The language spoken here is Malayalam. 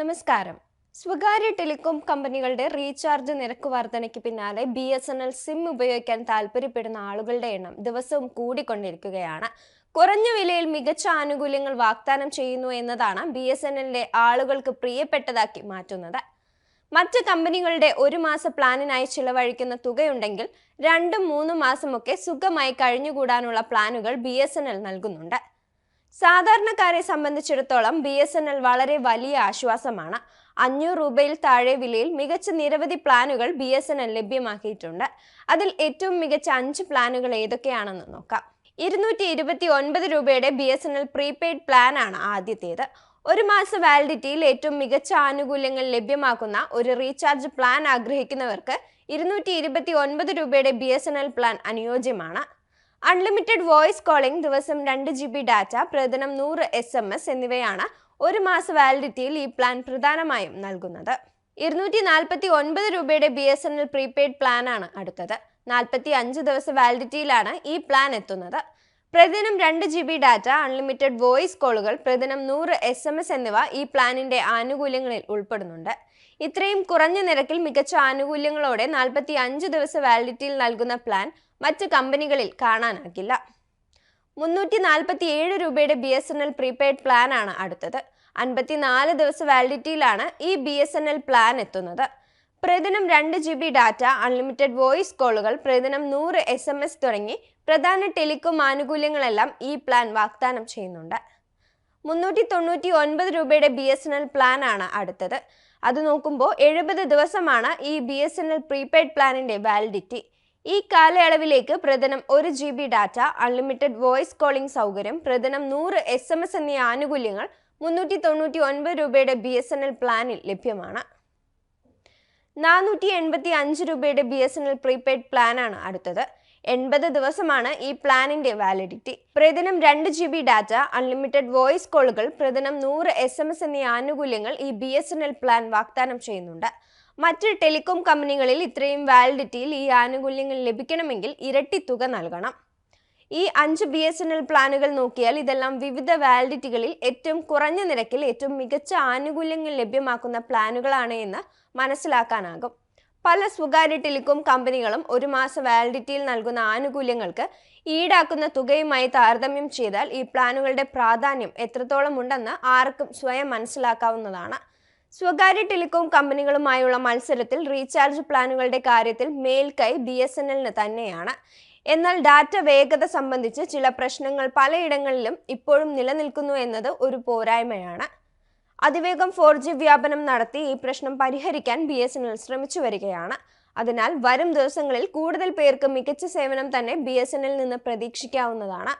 നമസ്കാരം. സ്വകാര്യ ടെലികോം കമ്പനികളുടെ റീചാർജ് നിരക്ക് വർധനയ്ക്ക് പിന്നാലെ B S N L SIM ഉപയോഗിക്കാൻ താല്പര്യപ്പെടുന്ന ആളുകളുടെ എണ്ണം ദിവസവും കൂടിക്കൊണ്ടിരിക്കുകയാണ്. കുറഞ്ഞ വിലയിൽ മികച്ച ആനുകൂല്യങ്ങൾ വാഗ്ദാനം ചെയ്യുന്നു എന്നതാണ് ബി എസ് എൻ ആളുകൾക്ക് പ്രിയപ്പെട്ടതാക്കി മാറ്റുന്നത്. മറ്റ് കമ്പനികളുടെ ഒരു മാസ പ്ലാനിനായി ചിലവഴിക്കുന്ന തുകയുണ്ടെങ്കിൽ രണ്ടും മൂന്നും മാസമൊക്കെ സുഖമായി കഴിഞ്ഞുകൂടാനുള്ള പ്ലാനുകൾ ബി എസ് എൻ എൽ നൽകുന്നുണ്ട്. സാധാരണക്കാരെ സംബന്ധിച്ചിടത്തോളം ബി എസ് എൻ എൽ വളരെ വലിയ ആശ്വാസമാണ്. അഞ്ഞൂറ് രൂപയിൽ താഴെ വിലയിൽ മികച്ച നിരവധി പ്ലാനുകൾ ബി എസ് എൻ എൽ ലഭ്യമാക്കിയിട്ടുണ്ട്. അതിൽ ഏറ്റവും മികച്ച അഞ്ച് പ്ലാനുകൾ ഏതൊക്കെയാണെന്ന് നോക്കാം. ഇരുന്നൂറ്റി ഇരുപത്തി ഒൻപത് രൂപയുടെ B S N L prepaid plan ആണ് ആദ്യത്തേത്. ഒരു മാസ വാലിഡിറ്റിയിൽ ഏറ്റവും മികച്ച ആനുകൂല്യങ്ങൾ ലഭ്യമാക്കുന്ന ഒരു റീചാർജ് പ്ലാൻ ആഗ്രഹിക്കുന്നവർക്ക് ഇരുന്നൂറ്റി ഇരുപത്തി ഒൻപത് രൂപയുടെ B S N L plan അനുയോജ്യമാണ്. അൺലിമിറ്റഡ് വോയിസ് കോളിംഗ് ദിവസം രണ്ട് ജി ബി ഡാറ്റ പ്രതിദിനം നൂറ് എസ് എം എസ് എന്നിവയാണ് ഒരു മാസ വാലിഡിറ്റിയിൽ ഈ പ്ലാൻ പ്രധാനമായും നൽകുന്നത്. ഇരുന്നൂറ്റി നാൽപ്പത്തി ഒൻപത് രൂപയുടെ B S N L prepaid പ്ലാനാണ് അടുത്തത്. നാൽപ്പത്തി അഞ്ച് ദിവസ വാലിഡിറ്റിയിലാണ് ഈ പ്ലാൻ എത്തുന്നത്. പ്രതിദിനം രണ്ട് G B data unlimited voice കോളുകൾ പ്രതിദിനം നൂറ് എസ് എം എസ് എന്നിവ ഈ പ്ലാനിന്റെ ആനുകൂല്യങ്ങളിൽ ഉൾപ്പെടുന്നുണ്ട്. ഇത്രയും കുറഞ്ഞ നിരക്കിൽ മികച്ച ആനുകൂല്യങ്ങളോടെ നാൽപ്പത്തി അഞ്ച് ദിവസ വാലിഡിറ്റിയിൽ നൽകുന്ന പ്ലാൻ മറ്റ് കമ്പനികളിൽ കാണാനാകില്ല. മുന്നൂറ്റി നാൽപ്പത്തി ഏഴ് രൂപയുടെ B S N L prepaid plan ആണ് അടുത്തത്. അൻപത്തിനാല് ദിവസ വാലിഡിറ്റിയിലാണ് ഈ B S N L plan എത്തുന്നത്. പ്രതിദിനം രണ്ട് G B data unlimited voice കോളുകൾ പ്രതിദിനം നൂറ് എസ് എം എസ് തുടങ്ങി പ്രധാന ടെലികോം ആനുകൂല്യങ്ങളെല്ലാം ഈ പ്ലാൻ വാഗ്ദാനം ചെയ്യുന്നുണ്ട്. മുന്നൂറ്റി തൊണ്ണൂറ്റി ഒൻപത് രൂപയുടെ B S N L plan ആണ് അടുത്തത്. അത് നോക്കുമ്പോൾ എഴുപത് ദിവസമാണ് ഈ B S N L prepaid പ്ലാനിന്റെ validity ഈ കാലയളവിലേക്ക് പ്രതിദിനം ഒരു G B data unlimited voice calling സൗകര്യം പ്രതിദിനം നൂറ് എസ് എം എസ് എന്നീ ആനുകൂല്യങ്ങൾ മുന്നൂറ്റി തൊണ്ണൂറ്റി ഒൻപത് രൂപയുടെ ബി എസ് എൻ എൽ പ്ലാനിൽ ലഭ്യമാണ്. നാനൂറ്റി എൺപത്തി അഞ്ച് രൂപയുടെ B S N L prepaid പ്ലാനാണ് അടുത്തത്. എൺപത് ദിവസമാണ് ഈ പ്ലാനിന്റെ വാലിഡിറ്റി പ്രതിദിനം രണ്ട് G B data unlimited voice കോളുകൾ പ്രതിദിനം നൂറ് എസ് എം എസ് എന്നീ ആനുകൂല്യങ്ങൾ ഈ B S N L plan വാഗ്ദാനം ചെയ്യുന്നുണ്ട്. മറ്റ് ടെലികോം കമ്പനികളിൽ ഇത്രയും വാലിഡിറ്റിയിൽ ഈ ആനുകൂല്യങ്ങൾ ലഭിക്കണമെങ്കിൽ ഇരട്ടി തുക നൽകണം. ഈ അഞ്ച് ബി എസ് എൻ എൽ പ്ലാനുകൾ നോക്കിയാൽ ഇതെല്ലാം വിവിധ വാലിഡിറ്റികളിൽ ഏറ്റവും കുറഞ്ഞ നിരക്കിൽ ഏറ്റവും മികച്ച ആനുകൂല്യങ്ങൾ ലഭ്യമാക്കുന്ന പ്ലാനുകളാണ് എന്ന് മനസ്സിലാക്കാനാകും. പല സ്വകാര്യ ടെലികോം കമ്പനികളും ഒരു മാസ വാലിഡിറ്റിയിൽ നൽകുന്ന ആനുകൂല്യങ്ങൾക്ക് ഈടാക്കുന്ന തുകയുമായി താരതമ്യം ചെയ്താൽ ഈ പ്ലാനുകളുടെ പ്രാധാന്യം എത്രത്തോളം ഉണ്ടെന്ന് ആർക്കും സ്വയം മനസ്സിലാക്കാവുന്നതാണ്. സ്വകാര്യ ടെലികോം കമ്പനികളുമായുള്ള മത്സരത്തിൽ റീചാർജ് പ്ലാനുകളുടെ കാര്യത്തിൽ മേൽക്കൈ ബി എസ് എൻ എല്ലിന് തന്നെയാണ്. എന്നാൽ ഡാറ്റ വേഗത സംബന്ധിച്ച് ചില പ്രശ്നങ്ങൾ പലയിടങ്ങളിലും ഇപ്പോഴും നിലനിൽക്കുന്നു എന്നത് ഒരു പോരായ്മയാണ്. അതിവേഗം ഫോർ ജി വ്യാപനം നടത്തി ഈ പ്രശ്നം പരിഹരിക്കാൻ ബി എസ് എൻ എൽ ശ്രമിച്ചു വരികയാണ്. അതിനാൽ വരും ദിവസങ്ങളിൽ കൂടുതൽ പേർക്ക് മികച്ച സേവനം തന്നെ ബി എസ് എൻ എൽ നിന്ന് പ്രതീക്ഷിക്കാവുന്നതാണ്.